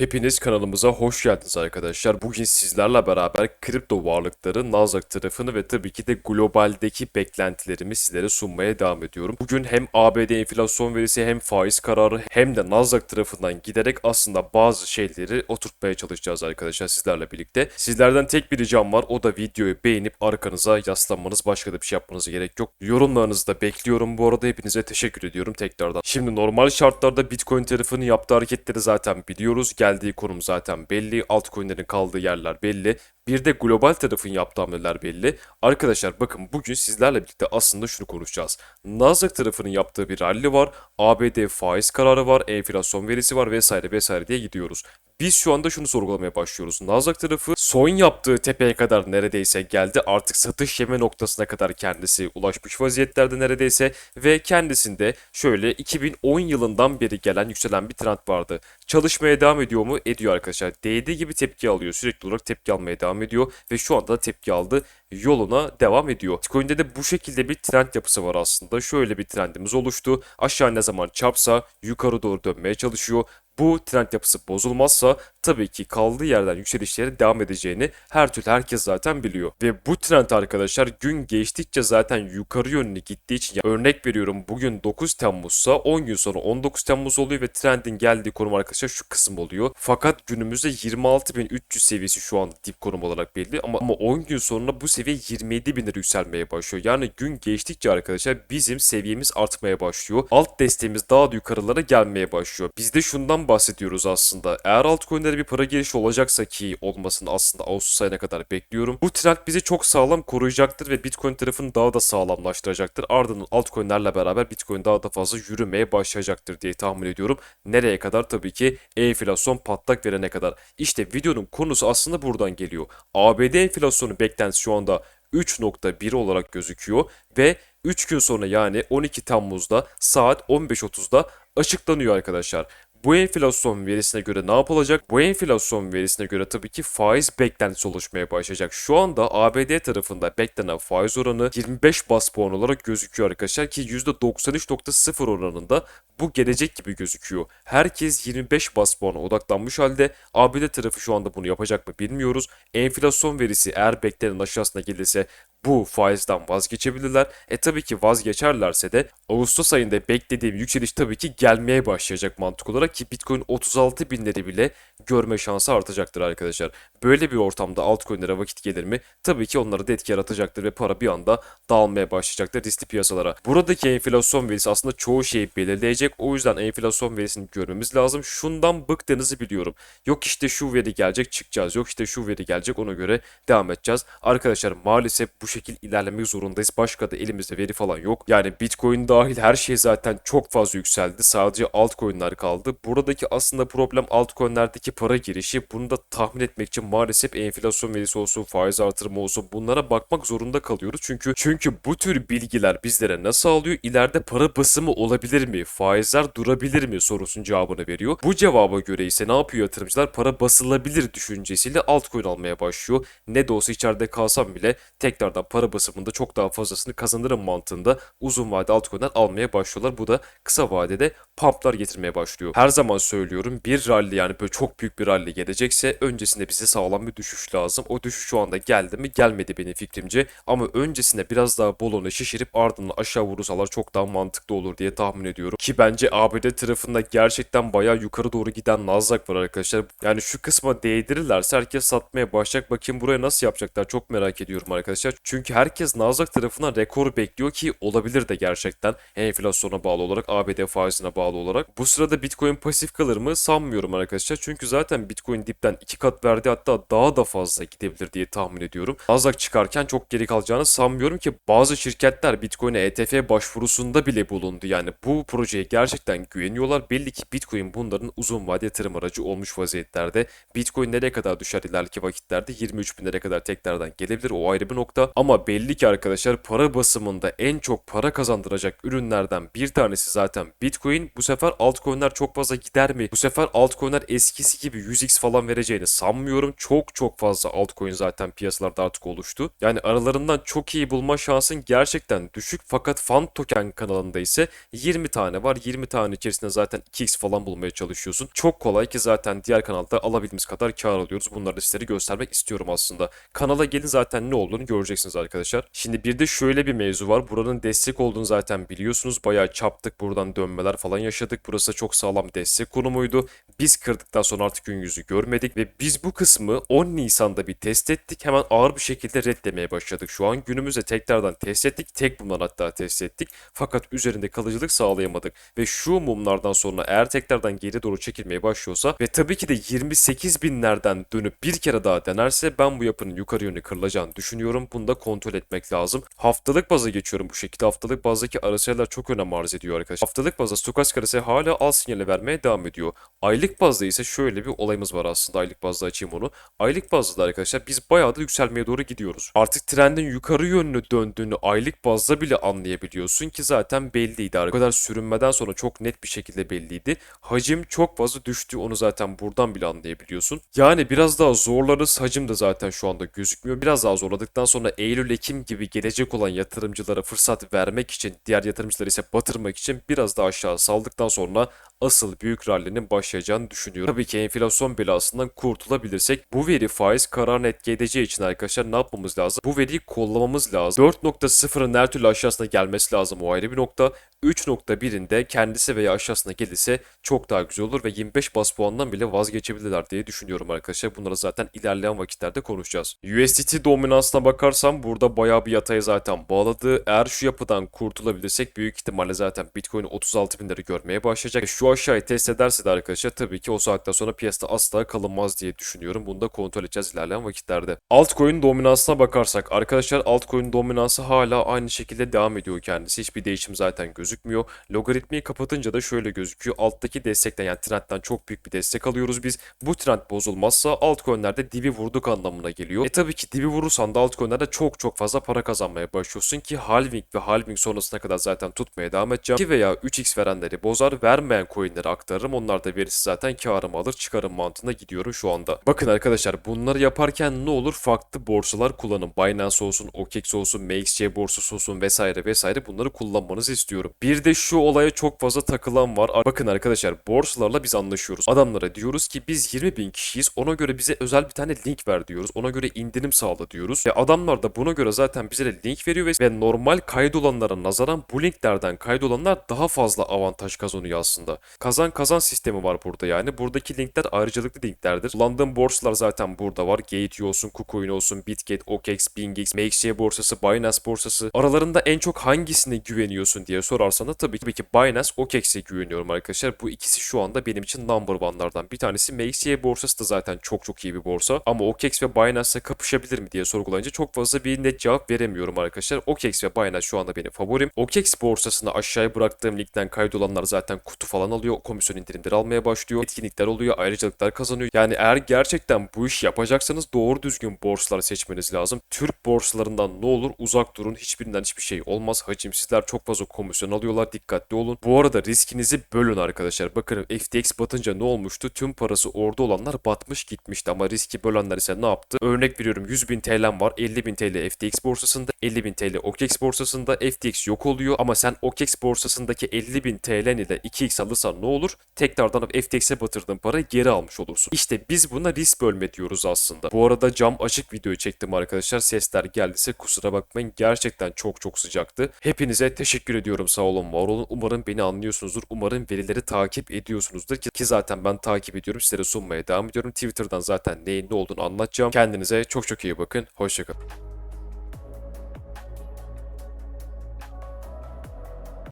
Hepiniz kanalımıza hoş geldiniz arkadaşlar. Bugün sizlerle beraber kripto varlıkları, Nasdaq tarafını ve tabii ki de globaldeki beklentilerimi sizlere sunmaya devam ediyorum. Bugün hem ABD enflasyon verisi hem faiz kararı hem de Nasdaq tarafından giderek aslında bazı şeyleri oturtmaya çalışacağız arkadaşlar sizlerle birlikte. Sizlerden tek bir ricam var o da videoyu beğenip arkanıza yaslanmanız başka da bir şey yapmanıza gerek yok. Yorumlarınızı da bekliyorum bu arada hepinize teşekkür ediyorum tekrardan. Şimdi normal şartlarda Bitcoin tarafının yaptığı hareketleri zaten biliyoruz. Geldiği konum zaten belli. Altcoin'lerin kaldığı yerler belli. Bir de global tarafın yaptığı hamleler belli. Arkadaşlar bakın bugün sizlerle birlikte aslında şunu konuşacağız. Nasdaq tarafının yaptığı bir rally var. ABD faiz kararı var. Enflasyon verisi var vesaire vesaire diye gidiyoruz. Biz şu anda şunu sorgulamaya başlıyoruz. Nasdaq tarafı son yaptığı tepeye kadar neredeyse geldi. Artık satış yeme noktasına kadar kendisi ulaşmış vaziyetlerde neredeyse. Ve kendisinde şöyle 2010 yılından beri gelen yükselen bir trend vardı. Çalışmaya devam ediyor mu? Ediyor arkadaşlar. Değdiği gibi tepki alıyor. Sürekli olarak tepki almaya devam ediyor. Ve şu anda da tepki aldı. Yoluna devam ediyor. Bitcoin'de de bu şekilde bir trend yapısı var aslında. Şöyle bir trendimiz oluştu. Aşağı ne zaman çapsa yukarı doğru dönmeye çalışıyor. Bu trend yapısı bozulmazsa tabii ki kaldığı yerden yükselişleri devam edeceğini her türlü herkes zaten biliyor. Ve bu trend arkadaşlar gün geçtikçe zaten yukarı yönlü gittiği için ya örnek veriyorum bugün 9 Temmuz'sa 10 gün sonra 19 Temmuz oluyor ve trendin geldiği konum arkadaşlar şu kısım oluyor. Fakat günümüzde 26.300 seviyesi şu an dip konum olarak belli ama, ama 10 gün sonra bu seviye 27.000 lira yükselmeye başlıyor. Yani gün geçtikçe arkadaşlar bizim seviyemiz artmaya başlıyor. Alt desteğimiz daha da yukarılara gelmeye başlıyor. Biz de şundan bahsediyoruz aslında. Eğer altcoin'lere bir para girişi olacaksa ki olmasını aslında Ağustos ayına kadar bekliyorum. Bu trend bizi çok sağlam koruyacaktır ve Bitcoin tarafını daha da sağlamlaştıracaktır. Ardından altcoin'lerle beraber Bitcoin daha da fazla yürümeye başlayacaktır diye tahmin ediyorum. Nereye kadar? Tabii ki enflasyon patlak verene kadar. İşte videonun konusu aslında buradan geliyor. ABD enflasyonu beklentisi şu anda 3.1 olarak gözüküyor ve 3 gün sonra yani 12 Temmuz'da saat 15.30'da açıklanıyor arkadaşlar. Bu enflasyon verisine göre ne yapılacak? Bu enflasyon verisine göre tabii ki faiz beklentisi oluşmaya başlayacak. Şu anda ABD tarafında beklenen faiz oranı 25 bas puan olarak gözüküyor arkadaşlar ki %93.0 oranında bu gelecek gibi gözüküyor. Herkes 25 bas puana odaklanmış halde ABD tarafı şu anda bunu yapacak mı bilmiyoruz. Enflasyon verisi eğer beklenen aşağısına gelirse bu faizden vazgeçebilirler. E tabii ki vazgeçerlerse de Ağustos ayında beklediğim yükseliş tabii ki gelmeye başlayacak mantık olarak ki Bitcoin 36 binleri bile görme şansı artacaktır arkadaşlar. Böyle bir ortamda altcoin'lere vakit gelir mi? Tabii ki onlara da etki yaratacaktır ve para bir anda dağılmaya başlayacaktır riskli piyasalara. Buradaki enflasyon verisi aslında çoğu şeyi belirleyecek. O yüzden enflasyon verisini görmemiz lazım. Şundan bıktığınızı biliyorum. Yok işte şu veri gelecek çıkacağız. Yok işte şu veri gelecek ona göre devam edeceğiz. Arkadaşlar maalesef bu şekil ilerlemek zorundayız. Başka da elimizde veri falan yok. Yani Bitcoin dahil her şey zaten çok fazla yükseldi. Sadece altcoin'ler kaldı. Buradaki aslında problem altcoin'lerdeki para girişi. Bunu da tahmin etmek için maalesef enflasyon verisi olsun, faiz artırımı olsun bunlara bakmak zorunda kalıyoruz. Çünkü çünkü bu tür bilgiler bizlere ne sağlıyor? İleride para basımı olabilir mi? Faizler durabilir mi sorusunun cevabını veriyor. Bu cevaba göre ise ne yapıyor yatırımcılar? Para basılabilir düşüncesiyle altcoin almaya başlıyor. Ne de olsa içeride kalsam bile tekrardan para basımında çok daha fazlasını kazanırım mantığında uzun vade altcoin'ler almaya başlıyorlar. Bu da kısa vadede pumplar getirmeye başlıyor. Her zaman söylüyorum bir rally yani böyle çok büyük bir rally gelecekse öncesinde bize sağlam bir düşüş lazım. O düşüş şu anda geldi mi? Gelmedi benim fikrimce. Ama öncesinde biraz daha bolonu şişirip ardından aşağı vurursalar çok daha mantıklı olur diye tahmin ediyorum. Ki bence ABD tarafında gerçekten bayağı yukarı doğru giden Nasdaq var arkadaşlar. Yani şu kısma değdirirlerse herkes satmaya başlayacak. Bakayım buraya nasıl yapacaklar çok merak ediyorum arkadaşlar. Çünkü herkes Nasdaq tarafından rekor bekliyor ki olabilir de gerçekten. Enflasyona bağlı olarak ABD faizine bağlı olarak. Bu sırada Bitcoin pasif kalır mı sanmıyorum arkadaşlar. Çünkü zaten Bitcoin dipten iki kat verdi hatta daha da fazla gidebilir diye tahmin ediyorum. Nasdaq çıkarken çok geri kalacağını sanmıyorum ki bazı şirketler Bitcoin'e ETF başvurusunda bile bulundu. Yani bu projeye gerçekten güveniyorlar. Belli ki Bitcoin bunların uzun vade yatırım aracı olmuş vaziyetlerde. Bitcoin nereye kadar düşer ileriki vakitlerde 23 binlere kadar tekrardan gelebilir o ayrı bir nokta. Ama belli ki arkadaşlar para basımında en çok para kazandıracak ürünlerden bir tanesi zaten Bitcoin. Bu Bu sefer altcoin'ler çok fazla gider mi? Bu sefer altcoin'ler eskisi gibi 100x falan vereceğini sanmıyorum. Çok çok fazla altcoin zaten piyasalarda artık oluştu. Yani aralarından çok iyi bulma şansın gerçekten düşük fakat fan token kanalında ise 20 tane var. 20 tane içerisinde zaten 2x falan bulmaya çalışıyorsun. Çok kolay ki zaten diğer kanalda alabildiğimiz kadar kar alıyoruz. Bunları da sizlere göstermek istiyorum aslında. Kanala gelin zaten ne olduğunu göreceksiniz arkadaşlar. Şimdi bir de şöyle bir mevzu var. Buranın destek olduğunu zaten biliyorsunuz. Bayağı çaptık buradan dönmeler falan yaşadık. Burası çok sağlam destek konumuydu. Biz kırdıktan sonra artık gün yüzü görmedik ve biz bu kısmı 10 Nisan'da bir test ettik. Hemen ağır bir şekilde reddemeye başladık. Şu an günümüzde tekrardan test ettik. Tek bundan hatta test ettik. Fakat üzerinde kalıcılık sağlayamadık. Ve şu mumlardan sonra eğer tekrardan geri doğru çekilmeye başlıyorsa ve tabii ki de 28 binlerden dönüp bir kere daha denerse ben bu yapının yukarı yönlü kırılacağını düşünüyorum. Bunu da kontrol etmek lazım. Haftalık baza geçiyorum bu şekilde. Haftalık bazdaki ara sayılar çok önem arz ediyor arkadaşlar. Haftalık bazda stokastik arası hala al sinyali vermeye devam ediyor. Aylık bazda ise şöyle bir olayımız var aslında. Aylık bazda açayım onu. Aylık bazda da arkadaşlar biz bayağı da yükselmeye doğru gidiyoruz. Artık trendin yukarı yönlü döndüğünü aylık bazda bile anlayabiliyorsun ki zaten belliydi. O kadar sürünmeden sonra çok net bir şekilde belliydi. Hacim çok fazla düştü onu zaten buradan bile anlayabiliyorsun. Yani biraz daha zorlarız. Hacim de zaten şu anda gözükmüyor. Biraz daha zorladıktan sonra Eylül-Ekim gibi gelecek olan yatırımcılara fırsat vermek için, diğer yatırımcıları ise batırmak için biraz daha aşağı saldıktan sonra asıl büyük rallinin başlayacağını düşünüyorum. Tabii ki enflasyon belasından kurtulabilirsek bu veri faiz kararını etki edeceği için arkadaşlar ne yapmamız lazım? Bu veriyi kollamamız lazım. 4.0'ın her türlü aşağısına gelmesi lazım o ayrı bir nokta. 3.1'in de kendisi veya aşağısına gelirse çok daha güzel olur ve 25 bas puandan bile vazgeçebilirler diye düşünüyorum arkadaşlar. Bunları zaten ilerleyen vakitlerde konuşacağız. USDT dominansına bakarsam burada bayağı bir yataya zaten bağladı. Eğer şu yapıdan kurtulabilirsek büyük ihtimalle zaten Bitcoin 36 binleri görmeye başlayacak. Şu aşağıyı test ederse de arkadaşlar tabii ki o saatten sonra piyasada asla kalınmaz diye düşünüyorum. Bunu da kontrol edeceğiz ilerleyen vakitlerde. Altcoin dominansına bakarsak arkadaşlar altcoin dominansı hala aynı şekilde devam ediyor kendisi. Hiçbir değişim zaten gözükmüyor. Logaritmiyi kapatınca da şöyle gözüküyor. Alttaki destekten yani trendten çok büyük bir destek alıyoruz biz. Bu trend bozulmazsa altcoin'lerde dibi vurduk anlamına geliyor. E tabii ki dibi vurursan da altcoin'lerde çok çok fazla para kazanmaya başlıyorsun ki halving ve halving sonrasına kadar zaten tutmaya devam edeceğim. 2 veya 3x verenleri bozar, vermeyen coin'leri aktarırım. Onlar da verirse zaten karımı alır çıkarım mantığına gidiyorum şu anda. Bakın arkadaşlar bunları yaparken ne olur farklı borsalar kullanın. Binance olsun, OKEX olsun, MXC borsası olsun vesaire vesaire bunları kullanmanızı istiyorum. Bir de şu olaya çok fazla takılan var. Bakın arkadaşlar borsalarla biz anlaşıyoruz. Adamlara diyoruz ki biz 20 bin kişiyiz. Ona göre bize özel bir tane link ver diyoruz. Ona göre indirim sağla diyoruz. Ve adamlar da buna göre zaten bize de link veriyor ve, ve normal kaydolanlara nazaran bu linklerden kaydolanlar daha fazla avantaj kazanıyor aslında. Kazan kazan sistemi var burada yani. Buradaki linkler ayrıcalıklı linklerdir. Kullandığım borsalar zaten burada var. Gate olsun, KuCoin olsun, Bitget, OKEX, BingX, MXC borsası, Binance borsası. Aralarında en çok hangisine güveniyorsun diye sorarsan da tabii ki, tabii ki Binance, OKEX'e güveniyorum arkadaşlar. Bu ikisi şu anda benim için number one'lardan bir tanesi. MXC borsası da zaten çok çok iyi bir borsa. Ama OKEX ve Binance'la kapışabilir mi diye sorgulayınca çok fazla bir net cevap veremiyorum arkadaşlar. OKEX ve Binance şu anda benim favorim. OKEX borsasını aşağıya bıraktığım linkten kaydolanlar zaten kutu falan alıyor. Komisyon indirimleri almaya başlıyor. Etkinlikler oluyor. Ayrıcalıklar kazanıyor. Yani eğer gerçekten bu iş yapacaksanız doğru düzgün borsalar seçmeniz lazım. Türk borsalarından ne olur uzak durun. Hiçbirinden hiçbir şey olmaz. Hacimsizler çok fazla komisyon alıyorlar. Dikkatli olun. Bu arada riskinizi bölün arkadaşlar. Bakın FTX batınca ne olmuştu? Tüm parası orada olanlar batmış gitmişti ama riski bölenler ise ne yaptı? Örnek veriyorum 100 bin TL'm var. 50 bin TL FTX borsasında, 50 bin TL OKEX borsasında. FTX yok oluyor ama sen OKEX borsasındaki 50 bin TL ile 2x alırsan ne olur? Tekrardan FTX'e batırdığın parayı geri almış olursun. İşte biz buna risk bölme diyoruz aslında. Bu arada cam açık videoyu çektim arkadaşlar. Sesler geldiyse kusura bakmayın. Gerçekten çok çok sıcaktı. Hepinize teşekkür ediyorum. Sağ olun, var olun. Umarım beni anlıyorsunuzdur. Umarım verileri takip ediyorsunuzdur ki, ki zaten ben takip ediyorum. Sizlere sunmaya devam ediyorum. Twitter'dan zaten neyin ne olduğunu anlatacağım. Kendinize çok çok iyi bakın. Hoşçakalın.